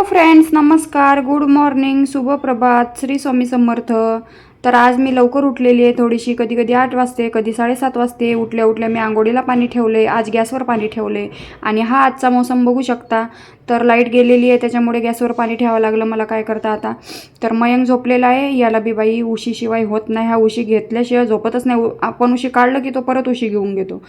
Hello friends नमस्कार good morning शुभ प्रभात श्री स्वामी समर्थ. तर आज मी लवकर उठलेली आहे. थोडीशी कधी कधी आठ वाजते कधी साडेसात वाजते. उठल्या उठल्या मी आंघोळीला पाणी ठेवले आज गॅसवर पाणी ठेवले आणि हा आजचा मोसम बघू शकता. तर लाइट गेलेली आहे त्याच्यामुळे गॅसवर पाणी ठेवावं लागलं मला काय करता आता. तर मयंक झोपलेला आहे. याला बी बाई उशीशिवाय होत नाही. हा उशी घेतल्याशिवाय झोपतच नाही. उ- आपण उशी काढलं की तो परत उशी घेऊन घेतो.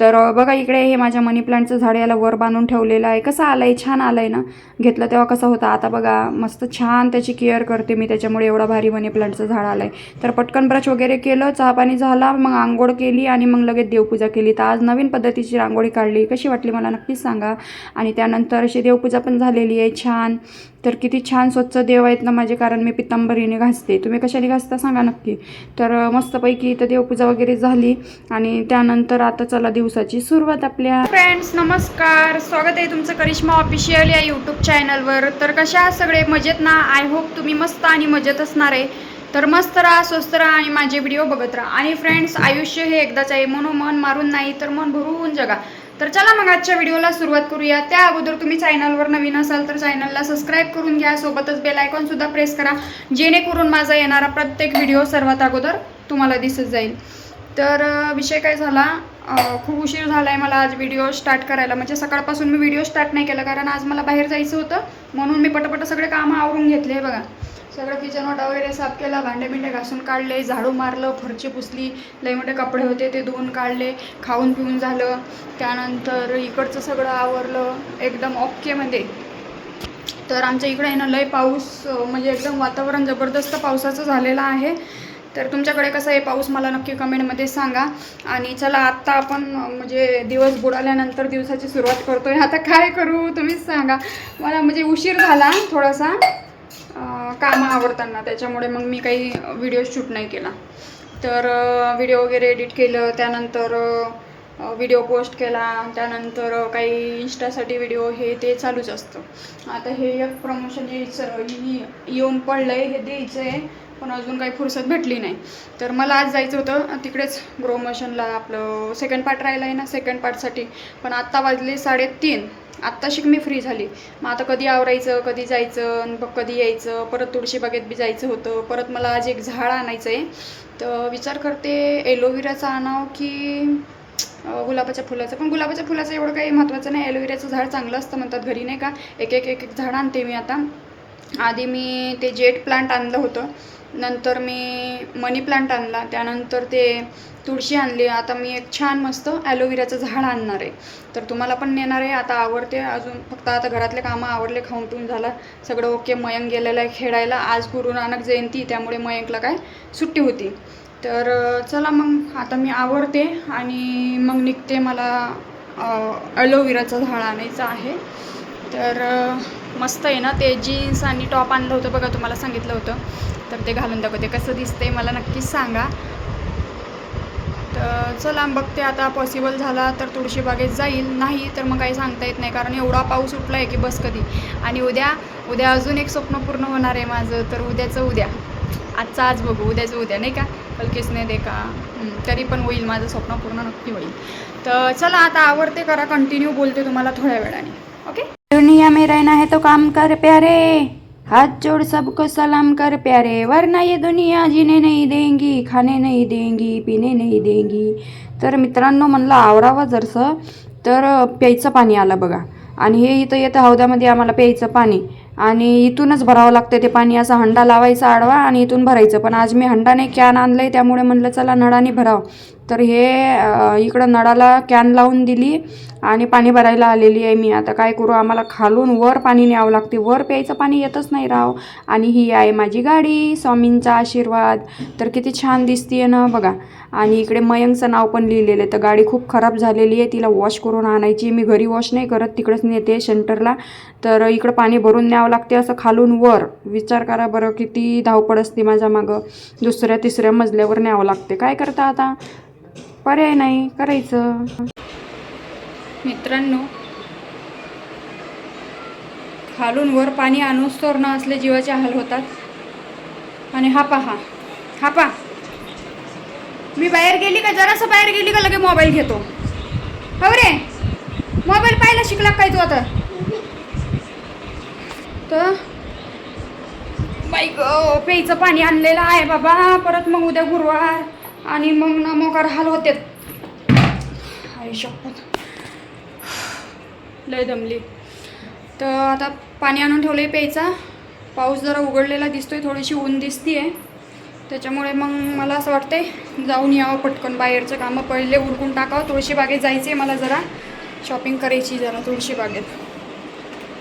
तर बघा इकडे हे माझ्या मनी प्लांटचं झाड याला वर बांधून ठेवलेलं आहे. कसं आलं आहे छान आलं आहे ना? घेतलं तेव्हा कसं होतं? आता बघा मस्त छान त्याची केअर करते मी. त्याच्यामुळे एवढा भारी मनी प्लांटचं झाड आलं आहे तर पटकन ब्रश वगैरे केलं चहापाणी झाला मग आंघोळ केली आणि मग लगेच देवपूजा केली. तर आज नवीन पद्धतीची रांगोळी काढली. कशी वाटली मला नक्कीच सांगा. आणि त्यानंतर अशी देवपूजा पण झालेली आहे. छान. तर किती छान स्वच्छ देव आहेत ना माझे कारण मी पित्तांबरीने घासते. तुम्ही कशाने घासता सांगा नक्की. तर मस्तपैकी इथं देवपूजा वगैरे झाली. आणि त्यानंतर आता चला दिवसाची सुरुवात आपल्या. फ्रेंड्स नमस्कार. स्वागत आहे तुमचं करिश्मा ऑफिशियल या यूट्यूब चॅनलवर तर कशा सगळे? मजेत ना? आय होप तुम्ही मस्त आणि मजेत असणार आहे. तर मस्त राहा स्वस्त राहा आणि माझे व्हिडिओ बघत राहा. आणि फ्रेंड्स आयुष्य हे एकदाच आहे. म्हणून मन मारून नाही तर मन भरून जगा. तर चला मग आजच्या व्हिडिओला सुरुवात करूया. त्या अगोदर तुम्ही चॅनलवर नवीन असाल तर चॅनलला सबस्क्राईब करून घ्या. सोबतच बेल आयकॉन सुद्धा प्रेस करा. जेणेकरून माझा येणारा प्रत्येक व्हिडिओ सर्वात अगोदर तुम्हाला दिसत जाईल. तर विषय काय झाला? खूप उशीर झाला आहे मला आज व्हिडिओ स्टार्ट करायला. म्हणजे सकाळपासून मी व्हिडिओ स्टार्ट नाही केला कारण आज मला बाहेर जायचं होतं. म्हणून मी पटापट सगळे कामं आवरून घेतले बघा. सगळं किचन वाटा वगैरे साफ केला भांडे बिंडे घासून काढले झाडू मारलं फरची पुसली. लई मोठे कपडे होते ते धुवून काढले. खाऊन पिऊन झालं. त्यानंतर इकडचं सगळं आवरलं. एकदम ओकेमध्ये तर आमच्या इकडे आहे ना लय पाऊस म्हणजे एकदम वातावरण जबरदस्त पावसाचं झालेलं आहे. तर तुमच्याकडे कसं आहे पाऊस मला नक्की कमेंटमध्ये सांगा. आणि चला आत्ता आपण म्हणजे दिवस बुडाल्यानंतर दिवसाची सुरुवात करतोय. आता काय करू तुम्हीच सांगा. मला म्हणजे उशीर झाला थोडासा. काम कामं त्याच्यामुळे मग मी काही व्हिडिओ शूट नाही केला. तर व्हिडिओ वगैरे एडिट केलं त्यानंतर व्हिडिओ पोस्ट केला त्यानंतर काही इंस्टासाठी व्हिडिओ हे ते चालूच असतं. आता हे एक प्रमोशन यायचं येऊन पडलं आहे हे द्यायचं आहे पण अजून काही फुरसत भेटली नाही. तर मला आज जायचं होतं तिकडेच ग्रोमोशनला आपलं सेकंड पार्ट राहिला आहे ना सेकंड पार्टसाठी पण आत्ता वाजले साडेतीन. आत्ताशिक मी फ्री झाली. मग आता कधी आवरायचं कधी जायचं आणि मग कधी यायचं परत तुळशी बागेत बी जायचं होतं. परत मला आज एक झाड आणायचं आहे तर विचार करते एलोविराचं आणावं की गुलाबाच्या फुलाचं? पण गुलाबाच्या फुलाचं एवढं काही महत्त्वाचं नाही. ॲलोवेराचं झाड चांगलं असतं म्हणतात घरी नाही का? एक एक एक एक झाड आणते मी आता. आधी मी ते जेट प्लांट आणलं होतं. नंतर मी मनी प्लांट आणला. त्यानंतर ते तुळशी आणली. आता मी एक छान मस्त ॲलोवेराचं झाड आणणार आहे. तर तुम्हाला पण नेणार आहे. आता आवडते अजून. फक्त आता घरातले कामं आवडले खाऊन पिऊन झाला. सगळं ओके. मयंक गेलेलं आहे खेळायला. आज गुरु नानक जयंती. त्यामुळे मयंकला काय सुट्टी होती. तर चला मग. आता मी आवडते आणि मग निघते मला ॲलोवेराचं झाड आणायचं आहे. तर मस्त आहे ना ते जीन्स आणि टॉप आणलं होतं बघा तुम्हाला सांगितलं होतं. तर ते घालून दाखवते कसं दिसतंय मला नक्कीच सांगा. तर चला बघते आता पॉसिबल झाला तर तुळशी बागेत जाईल. नाही तर मग काही सांगता येत नाही कारण एवढा पाऊस उठला आहे की बस कधी. आणि उद्या उद्या अजून एक स्वप्न पूर्ण होणार आहे माझं तर उद्याचं उद्या. आजचं आज बघू उद्याचं उद्या नाही का? कलकेस नाही दे का तरी पण होईल माझं स्वप्न पूर्ण नक्की होईल. तर चला आता आवडते करा कंटिन्यू बोलते तुम्हाला थोड्या वेळाने. दुनिया में रहना है तो काम कर प्यारे। हाथ जोड़ सबको सलाम कर प्यारे वरना ये दुनिया जीने नहीं देंगी खाने नहीं देंगी पिणे नहीं देंगी। तर मित्रांनो म्हणलं आवरावं जरसं. तर प्यायचं पाणी आलं बघा. आणि हे इथं येतं हौद्यामध्ये आम्हाला प्यायचं पाणी. आणि इथूनच भरावं लागतं ते पाणी. असा हंडा लावायचा आडवा आणि इथून भरायचं. पण आज मी हंडा नाही कॅन आहे त्यामुळे म्हणलं चला नळाने भराव. तर हे इकडं नळाला कॅन लावून दिली आणि पाणी भरायला आलेली आहे मी. आता काय करू आम्हाला खालून वर पाणी न्यावं लागते. वर प्यायचं पाणी येतच नाही राव. आणि ही आहे माझी गाडी स्वामींचा आशीर्वाद. तर किती छान दिसते ना बघा. आणि इकडे मयंकचं नाव पण लिहिलेलं आहे. तर गाडी खूप खराब झालेली आहे. तिला वॉश करून आणायची मी घरी वॉश नाही करत. तिकडेच नेते सेंटरला. तर इकडं पाणी भरून न्यावं लागते असं खालून वर. विचार करा बरं किती धावपळ असते माझ्या मागं. दुसऱ्या तिसऱ्या मजल्यावर न्यावं लागते. काय करता आता? पर्याय नाही करायचं. मित्रांनो खालून वर पाणी आणून स्तर न असले जीवाचे हाल होतात. आणि हा पहा हा पहा. मी बाहेर गेली का? जरासं बाहेर गेली का लगे मोबाईल घेतो? हो रे मोबाईल पाहायला शिकला काय तू आता? तर बाई प्यायचं पाणी आणलेलं आहे बाबा. परत मग उद्या गुरुवार. आणि मग ना मोकार हाल होते. आई लय दमली. तर आता पाणी आणून ठेवलं आहे प्यायचा. पाऊस जरा उघडलेला दिसतोय थोडीशी ऊन दिसतीये. त्याच्यामुळे मग मला असं वाटतंय जाऊन यावं पटकन. बाहेरचं कामं पहिले उरकून टाकावं. तुळशी बागेत आहे मला जरा. शॉपिंग करायची जरा तुळशी बागेत.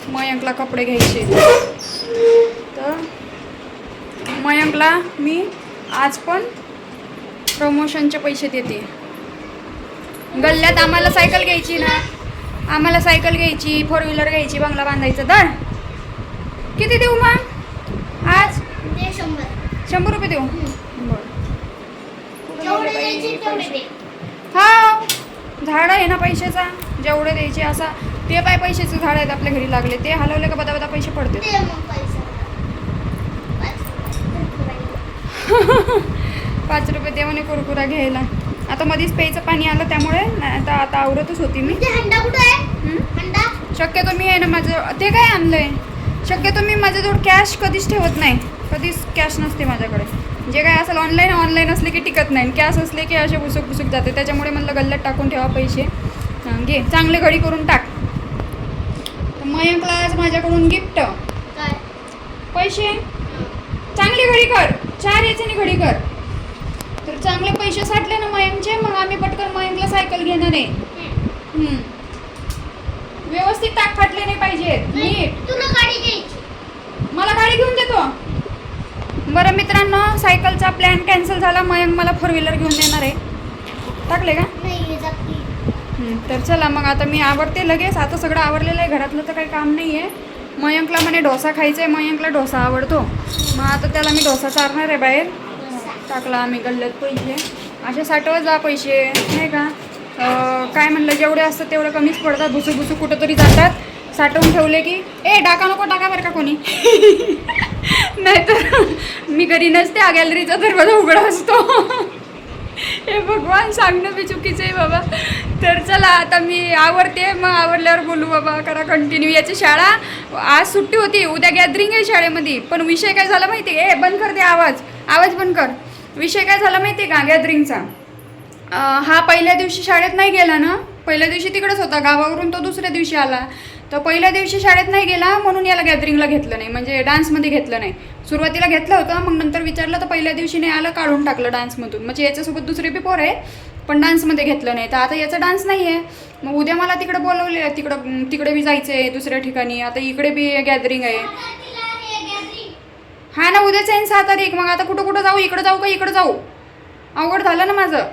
मयंकला कपडे घ्यायचे. तर मयंकला मी आज पण प्रमोशनचे पैसे देते. गल्ल्यात आम्हाला सायकल घ्यायची ना. आम्हाला सायकल घ्यायची फोर व्हीलर घ्यायची बंगला बांधायचं. तर किती देऊ मग? आज? शंभर. शंभर रुपये देऊ? हा. झाड आहे ना पैशाचा? जेवढे द्यायचे असा. ते पाय पैशाचे झाड आहेत आपल्या घरी लागले. ते हलवले का बदा बदा पैसे. पडते पाच रुपये दे म्हणे कुरकुरा घ्यायला. आता मध्येच प्यायचं पाणी आलं त्यामुळे आता आता आवरतच होती मी. आहे? शक्यतो मी आहे ना माझं ते काय आणलंय? शक्यतो मी माझ्याजवळ कॅश कधीच ठेवत नाही. कधीच कॅश नसते माझ्याकडे. जे काय असेल ऑनलाईन ऑनलाईन असले की टिकत नाही. कॅश असले की असे भुसुक भुसुक जाते. त्याच्यामुळे म्हणलं गल्ल्यात टाकून ठेवा पैसे. घे. चांगले घडी करून टाक. तर मयंकला आज माझ्याकडून गिफ्ट पैसे? चांगली घडी कर. चार याच्याने घडी कर. तर चांगले पैसे साठले ना मयंकचे मग आम्ही पटकन मयंकला सायकल घेणार आहे. व्यवस्थित टाक फाटले नाही पाहिजेत नीट. तुला गाडी घ्यायची. मला गाडी घेऊन देतो बरं मित्रांनो सायकलचा प्लॅन कॅन्सल झाला. मयंक मला फोर व्हीलर घेऊन देणार आहे. टाकले का? नाही जाती हं, तर चला मग आता मी आवडते लगेच. आता सगळं आवरलेलं आहे. घरातलं तर काही काम नाही आहे मयंकला म्हणे डोसा खायचा आहे मयंकला डोसा आवडतो. मग आता त्याला मी डोसा चारणार आहे बाहेर. टाकला आम्ही गल्लत पैसे. असे साठवत जा पैसे नाही का? काय म्हणलं जेवढे असतात तेवढं कमीच पडतात भुसू भुसू कुठंतरी जातात. साठवून ठेवले की ए टाका नको टाका बरं का कोणी. नाहीतर मी घरी नसते हा गॅलरीचा दरवाजा उघडा असतो. हे भगवान सांगणं बी चुकीचं आहे बाबा. तर चला आता मी आवडते मग आवडल्यावर बोलू बाबा करा कंटिन्यू याची शाळा आज सुट्टी होती उद्या गॅदरिंग आहे शाळेमध्ये. पण विषय काय झाला माहिती आहे ए बंद कर दे आवाज. आवाज बंद कर. विषय काय झाला माहिती आहे का? गॅदरिंगचा. हा पहिल्या दिवशी शाळेत नाही गेला ना? पहिल्या दिवशी तिकडेच होता. गावावरून तो दुसऱ्या दिवशी आला. तर पहिल्या दिवशी शाळेत नाही गेला म्हणून याला गॅदरिंगला घेतलं नाही. म्हणजे डान्समध्ये घेतलं नाही. सुरुवातीला घेतलं होतं मग नंतर विचारलं तर पहिल्या दिवशी नाही आलं काढून टाकलं डान्समधून. म्हणजे याच्यासोबत दुसरे बी पोर आहे पण डान्समध्ये घेतलं नाही. तर आता याचा डान्स नाही आहे. मग उद्या मला तिकडे बोलवले तिकडं तिकडे बी जायचं आहे दुसऱ्या ठिकाणी. आता इकडे बी गॅदरिंग आहे. हा ना उद्याच आहे ना सहा तारीख. मग आता कुठं कुठं जाऊ? इकडं जाऊ का इकडं जाऊ? अवघड झालं ना माझं.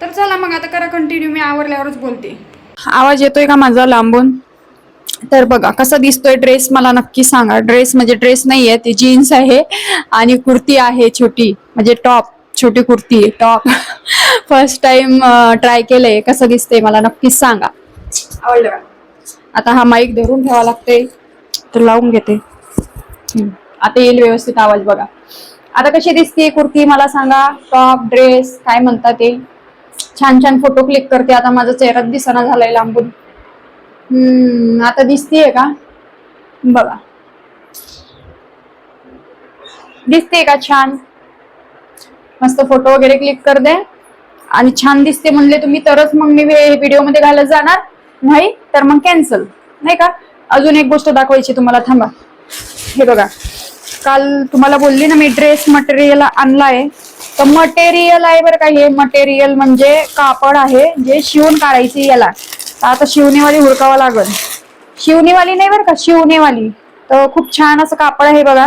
तर चला मग आता करा कंटिन्यू मी आवरल्यावरच बोलते. आवाज येतोय का माझा लांबून? तर बघा कसा दिसतोय ड्रेस मला नक्की सांगा. ड्रेस म्हणजे ड्रेस नाही आहे ती जीन्स आहे आणि कुर्ती आहे छोटी. म्हणजे टॉप छोटी kurti top first time try केलंय. कसं दिसतंय मला नक्कीच सांगा. आवडलं? आता हा माईक धरून ठेवा लागते तर लावून घेते. आता येईल व्यवस्थित आवाज बघा. आता कशी दिसते कुर्ती मला सांगा. टॉप ड्रेस काय म्हणतात ते? छान छान फोटो क्लिक करते. आता माझा चेहरा दिसना झालाय लांबून. हम्म आता दिसतीये का? बघा. दिसते का छान? मस्त फोटो वगैरे क्लिक कर दे आणि छान दिसते म्हणले तुम्ही तरच मग मी व्हिडिओमध्ये घालत जाणार. नाही तर मग कॅन्सल नाही का? अजून एक गोष्ट दाखवायची तुम्हाला. थांबा. हे बघा. काल तुम्हाला बोलली ना मी ड्रेस मटेरियल आणलाय. तर मटेरियल आहे बरं का हे मटेरियल म्हणजे कापड आहे जे शिवून काढायचे याला. आता शिवणीवाली हुडकावं लागल. शिवणीवाली नाही बरं का शिवणीवाली. तर खूप छान असं कापड आहे बघा.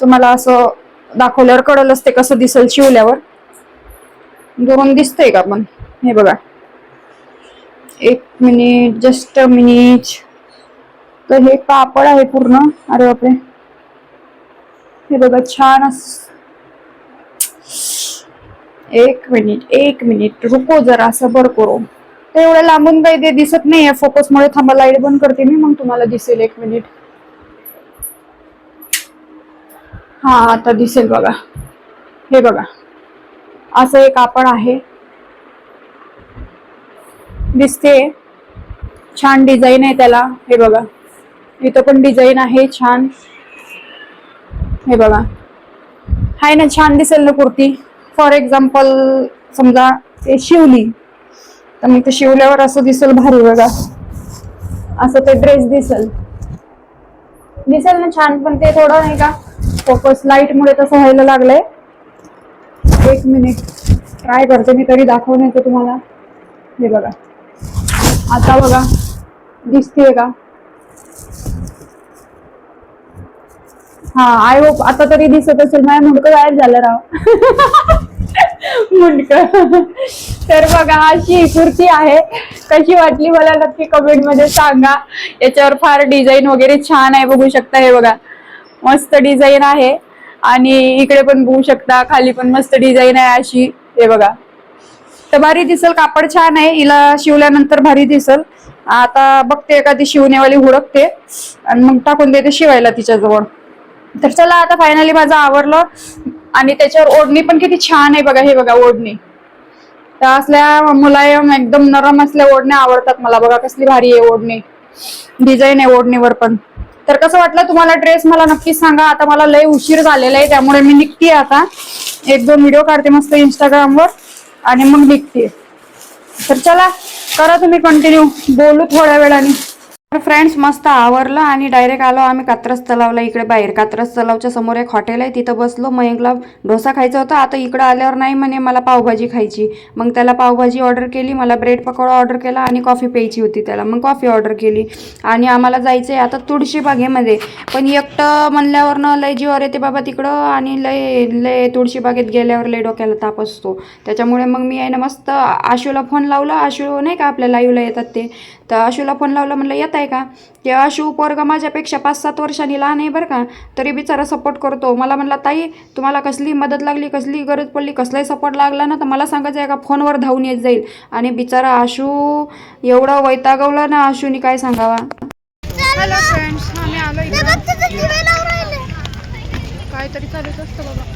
तुम्हाला असं दाखवल्यावर कळलंच ते कसं दिसेल शिवल्यावर. दोन दिसतंय का पण? हे बघा. एक मिनिट जस्ट मिनिट तर हे कापड आहे पूर्ण. अरे बापरे. हे बघा छान एक मिनिट एक मिनिट. रुको जरा सबर करो तर एवढ्या लांबून काही ते दिसत नाहीये. फोकस मुळे थांबा लाइट बंद करते मी मग तुम्हाला दिसेल एक मिनिट. हा आता दिसेल बघा. हे बघा. असं एक कापड आहे. दिसते. छान डिझाईन आहे त्याला. हे बघा. इथं पण डिझाईन आहे छान. हे बघा. आहे ना छान दिसेल ना कुर्ती. फॉर एक्झाम्पल समजा ते शिवली. तर मग ते शिवल्यावर असं दिसेल भारी बघा. असं ते ड्रेस दिसेल. दिसेल ना छान पण ते थोडं नाही का फोकस लाईटमुळे तसं व्हायला लागलंय. एक मिनिट ट्राय करते मी तरी दाखवण्याचं तुम्हाला. हे बघा. आता बघा. दिसतीये का? हा आय होप आता तरी दिसत असेल. माझ्या मुंडकं गायब झालं राव. मुंडक. तर बघा अशी कुर्ती आहे. कशी वाटली मला नक्की कमेंटमध्ये सांगा. याच्यावर फार डिझाईन वगैरे छान आहे बघू शकता हे बघा. मस्त डिझाईन आहे. आणि इकडे पण बघू शकता खाली पण मस्त डिझाईन आहे अशी. हे बघा. तर भारी दिसल कापड छान आहे. हिला शिवल्यानंतर भारी दिसल. आता बघते एखादी शिवण्यावाली हुडकते. आणि मग टाकून देते शिवायला तिच्याजवळ. तर चला आता फायनली माझं आवडलं आणि त्याच्यावर ओढणी पण किती छान आहे बघा हे बघा ओढणी. त्या असल्या मुलायम एकदम नरम असल्या ओढण्या आवडतात मला. बघा कसली भारी आहे ओढणी. डिझाईन आहे ओढणीवर पण. तर कसं वाटलं तुम्हाला ड्रेस मला नक्कीच सांगा. आता मला लय उशीर झालेला आहे त्यामुळे मी निघते आता. एक दोन व्हिडिओ काढते मस्त इंस्टाग्रामवर आणि मग निघते. तर चला करा तुम्ही कंटिन्यू बोलू थोड्या वेळाने. तर फ्रेंड्स मस्त आवरलं आणि डायरेक्ट आलो आम्ही कात्रज तलावला इकडे बाहेर कात्रज तलावच्या समोर एक हॉटेल आहे. तिथं बसलो. मयंकला डोसा खायचा होता. आता इकडं आल्यावर नाही म्हणे मला पावभाजी खायची. मग त्याला पावभाजी ऑर्डर केली. मला ब्रेड पकोडा ऑर्डर केला आणि कॉफी प्यायची होती त्याला. मग कॉफी ऑर्डर केली. आणि आम्हाला जायचं आहे आता तुळशी बागेमध्ये. पण एकटं म्हणल्यावरनं लय जीवावर येते बाबा तिकडं आणि लय लय तुळशी बागेत गेल्यावर लय डोक्याला ताप असतो. त्याच्यामुळे मग मी आहे ना मस्त आशूला फोन लावला. आशू नाही का आपल्या लाईव्हला येतात ते? तर आशूला फोन लावला. म्हणलं येत आहे का? ते आशू पोरगा माझ्यापेक्षा पाच सात वर्षांनी लहान आहे बरं का? तरी बिचारा सपोर्ट करतो. मला म्हणला ताई तुम्हाला कसली मदत लागली कसली गरज पडली कसलाही सपोर्ट लागला ना तर मला सांगायचं आहे का? फोनवर धावून येत जाईल. आणि बिचारा आशू एवढं वैतागवलं ना आशूनी काय सांगावा? हॅलो फ्रेंड्स आम्ही आलो. काहीतरी चालूच असतं बाबा.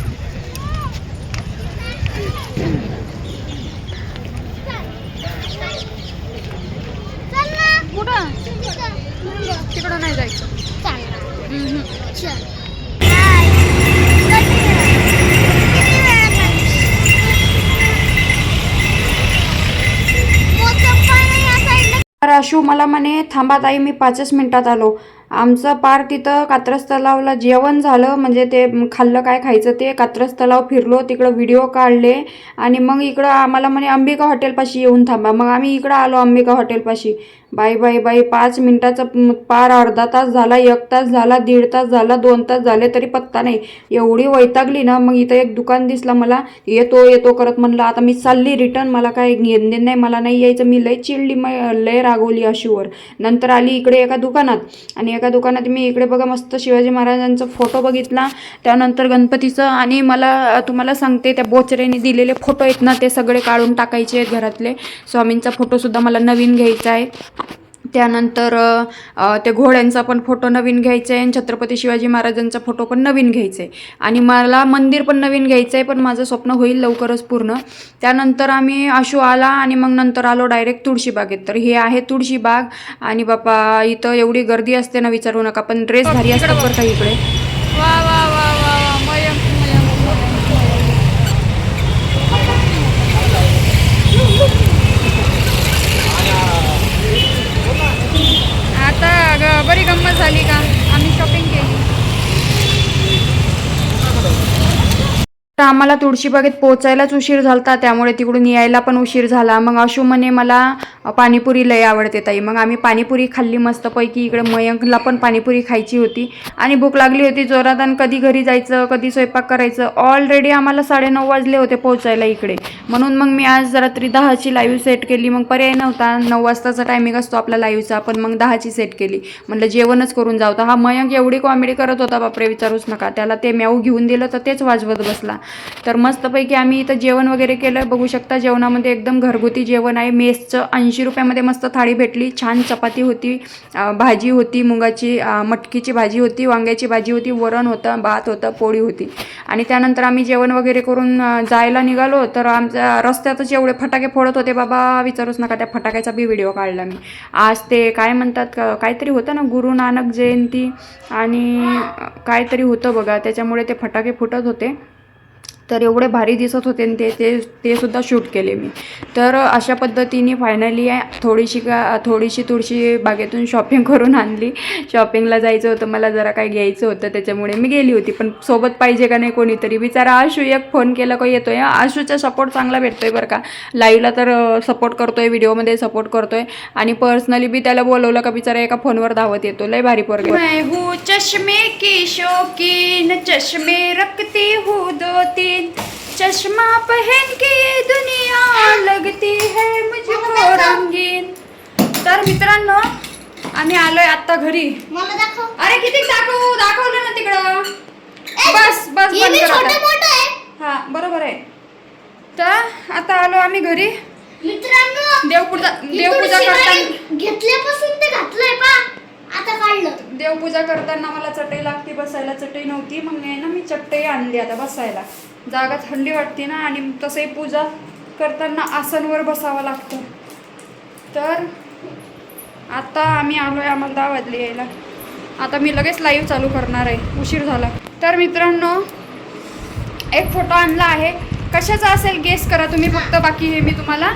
अशू मला म्हणे थांबा ताई मी पाचच मिनिटात आलो. आमचं पार तिथं कात्रज तलावला जेवण झालं म्हणजे ते खाल्लं काय खायचं ते कात्रज तलाव फिरलो तिकडं व्हिडिओ काढले आणि मग इकडं आम्हाला म्हणे अंबिका हॉटेलपाशी येऊन थांबा. मग आम्ही इकडं आलो अंबिका हॉटेलपाशी. बाई बाई बाई पाच मिनिटाचा पार अर्धा तास झाला एक तास झाला दीड तास झाला दोन तास झाले तरी पत्ता नाही. एवढी वैतागली ना मग इथं एक दुकान दिसला मला येतो येतो करत म्हणलं आता मी चालली रिटर्न मला काय घेणे नाही मला नाही यायचं मी लय चिडली म- लय रागवली अशीवर नंतर आली इकडे एका दुकानात आणि एका दुकानात मी इकडे बघा मस्त शिवाजी महाराजांचा फोटो बघितला. त्यानंतर गणपतीचं आणि मला तुम्हाला सांगते त्या बोचरेने दिलेले फोटो आहेत ना ते सगळे काढून टाकायचे आहेत घरातले. स्वामींचा फोटोसुद्धा मला नवीन घ्यायचा आहे. त्यानंतर त्या ते घोड्यांचा पण फोटो नवीन घ्यायचा आहे आणि छत्रपती शिवाजी महाराजांचा फोटो पण नवीन घ्यायचा. आहे आणि मला मंदिर पण नवीन घ्यायचं आहे पण माझं स्वप्न होईल लवकरच पूर्ण. त्यानंतर आम्ही आशू आला आणि मग नंतर आलो डायरेक्ट तुळशीबागेत तर हे आहे तुळशीबाग आणि बापा इथं एवढी गर्दी असते ना विचारू नका पण ड्रेस भारी असतात बरं का इकडे. बरी गंमत झाली का आम्ही शॉपिंग केली तर आम्हाला तुळशीबागेत पोचायलाच उशीर झाला त्यामुळे तिकडून यायला पण उशीर झाला. मग अशू म्हणे मला पाणीपुरी लय आवडते ताई. मग आम्ही पाणीपुरी खाल्ली मस्तपैकी. इकडे मयंकला पण पाणीपुरी खायची होती. आणि भूक लागली होती जोरात आणि कधी घरी जायचं कधी स्वयंपाक करायचं. ऑलरेडी आम्हाला साडेनऊ वाजले होते पोहोचायला इकडे. म्हणून मग मी आज रात्री दहाची लाईव्ह सेट केली. मग पर्याय नव्हता. नऊ वाजताचा टायमिंग असतो आपला लाईव्हचा पण मग दहाची सेट केली. म्हटलं जेवणच करून जावता हा मयंक एवढी कॉमेडी करत होता बापरे विचारूच नका. त्याला ते म्याऊ घेऊन दिलं तर तेच वाजवत बसला. तर मस्तपैकी आम्ही इथं जेवण वगैरे केलं. बघू शकता जेवणामध्ये एकदम घरगुती जेवण आहे. मेसचं ऐंशी रुपयामध्ये मस्त थाळी भेटली. छान चपाती होती भाजी होती मुगाची मटकीची भाजी होती वांग्याची भाजी होती वरण होतं भात होतं पोळी होती. आणि त्यानंतर आम्ही जेवण वगैरे करून जायला निघालो. तर आमच्या रस्त्यातच एवढे फटाके फोडत होते. बाबा विचारूच नका त्या फटाक्याचा बी व्हिडिओ काढला मी. आज ते काय म्हणतात का- काहीतरी होतं ना गुरु नानक जयंती आणि काहीतरी होतं बघा. त्याच्यामुळे ते फटाके फुटत होते. तर एवढे भारी दिसत होते आणि ते ते ते सुद्धा शूट केले मी. तर अशा पद्धतीने फायनली थोडीशी का थोडीशी तुळशी बागेतून शॉपिंग करून आणली. शॉपिंगला जायचं होतं मला जरा काय घ्यायचं होतं त्याच्यामुळे मी गेली होती. पण सोबत पाहिजे का नाही कोणीतरी? बिचारा आशू एक फोन केला का येतो आहे आशूचा सपोर्ट चांगला भेटतो आहे बरं का. लाईव्हला तर सपोर्ट करतो आहे व्हिडिओमध्ये सपोर्ट करतो आहे आणि पर्सनली बी त्याला बोलवलं का बिचारा एका फोनवर धावत येतो. लय भारी पोरगे मैं हूँ चष्मे की शौकीन चष्मे रखती हूँ दो तीन चश्मा पहन के ये दुनिया लगती है मुझको रंगीन। तर मित्रांनो आम्ही आलोय आता घरी. मला दाखव. अरे किती दाखवू दाखवलं ना तिकडं. बस बस हे बंद बी कर छोटं आता. मोठं आहे. हा बरोबर आहे. तर आता आलो आम्ही घरी. मित्रांनो देवपूजा देवपूजा करताना घेतल्यापासून ते घातलंय पा आता काढलं. देवपूजा करताना मला चटई लागते बसायला चटई नव्हती. मग आहे ना मी चटई आणली आता बसायला. जागा थंडी वाटते ना आणि तसंही पूजा करताना आसनवर बसावं लागतं. तर आता आम्ही आलो आहे आम्हाला दहा वाजले यायला. आता मी लगेच लाईव्ह चालू करणार आहे. उशीर झाला. तर मित्रांनो एक फोटो आणला आहे. कशाचा असेल गेस करा तुम्ही फक्त बाकी हे मी तुम्हाला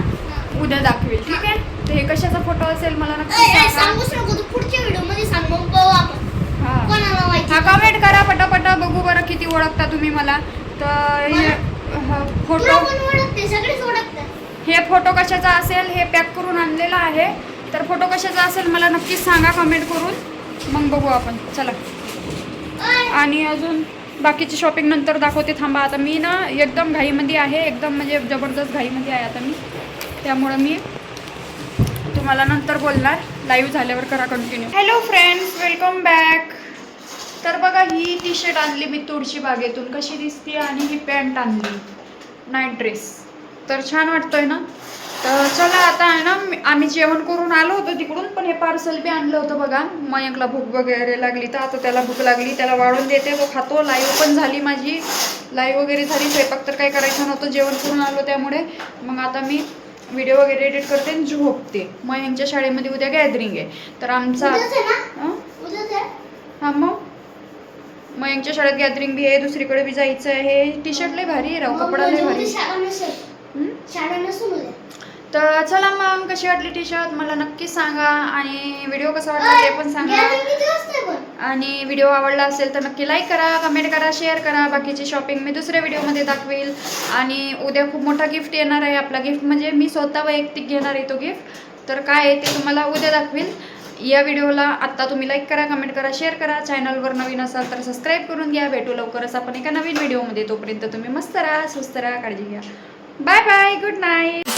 उद्या दाखवेल ठीक आहे? तर हे कशाचा फोटो असेल मला नक्की सांगा. सांगूच नको तू पुढच्या व्हिडिओमध्ये सांग मग बघू आपण. हा. कमेंट करा पटापटा बघू बरं किती ओळखता तुम्ही मला. तर हे फोटो हे फोटो कशाचा असेल हे पॅक करून आणलेला आहे. तर फोटो कशाचा असेल मला नक्कीच सांगा कमेंट करून. मग बघू आपण. चला. आणि अजून बाकीची शॉपिंग नंतर दाखवते. थांबा आता मी ना एकदम घाईमध्ये आहे. एकदम म्हणजे जबरदस्त घाईमध्ये आहे आता मी. त्यामुळं मी तुम्हाला नंतर बोलणार. लाईव्ह झाल्यावर करा continue hello friends welcome back तर बघा ही टी शर्ट आणली मी तुळशी बागेतून. कशी दिसते आणि ही पॅन्ट आणली. नाईट ड्रेस तर छान वाटतोय ना? तर चला आता आहे ना आम्ही जेवण करून आलो होतो तिकडून पण हे पार्सल बी आणलं होतं बघा. मयंकला भूक वगैरे लागली तर आता त्याला भूक लागली त्याला वाढून देते. तो खातो. लाईव्ह पण झाली माझी. लाईव्ह वगैरे झाली. स्वयंपाक तर काही करायचं नव्हतं. जेवण करून आलो त्यामुळे. मग आता मी व्हिडिओ वगैरे एडिट करते आणि झोपते. मयंकच्या शाळेमध्ये उद्या गॅदरिंग आहे. तर आमचा हा? मग? मयंकच्या शाळेत गॅदरिंग बी आहे दुसरीकडे बी जायचं आहे. टी शर्ट लय भारी आहे राव मग कपडा लय उद्या भारी शाळा हं? नसून तर चला मग कशी वाटली टी शर्ट मला नक्की सांगा. आणि व्हिडिओ कसा वाटला ते पण सांगा. आणि व्हिडिओ आवडला असेल तर नक्की लाईक करा कमेंट करा शेअर करा. बाकीची शॉपिंग मी दुसऱ्या व्हिडिओमध्ये दाखवेल. आणि उद्या खूप मोठा गिफ्ट येणार आहे. आपला गिफ्ट म्हणजे मी स्वतः वैयक्तिक घेणार आहे तो गिफ्ट तर काय आहे ते तुम्हाला उद्या दाखवेल. या व्हिडिओला आत्ता तुम्ही लाईक करा कमेंट करा शेअर करा. चॅनलवर नवीन असाल तर सबस्क्राईब करून घ्या. भेटू लवकरच आपण एका नवीन व्हिडिओमध्ये तोपर्यंत तुम्ही मस्त राहा स्वस्त राहा काळजी घ्या. Bye bye good night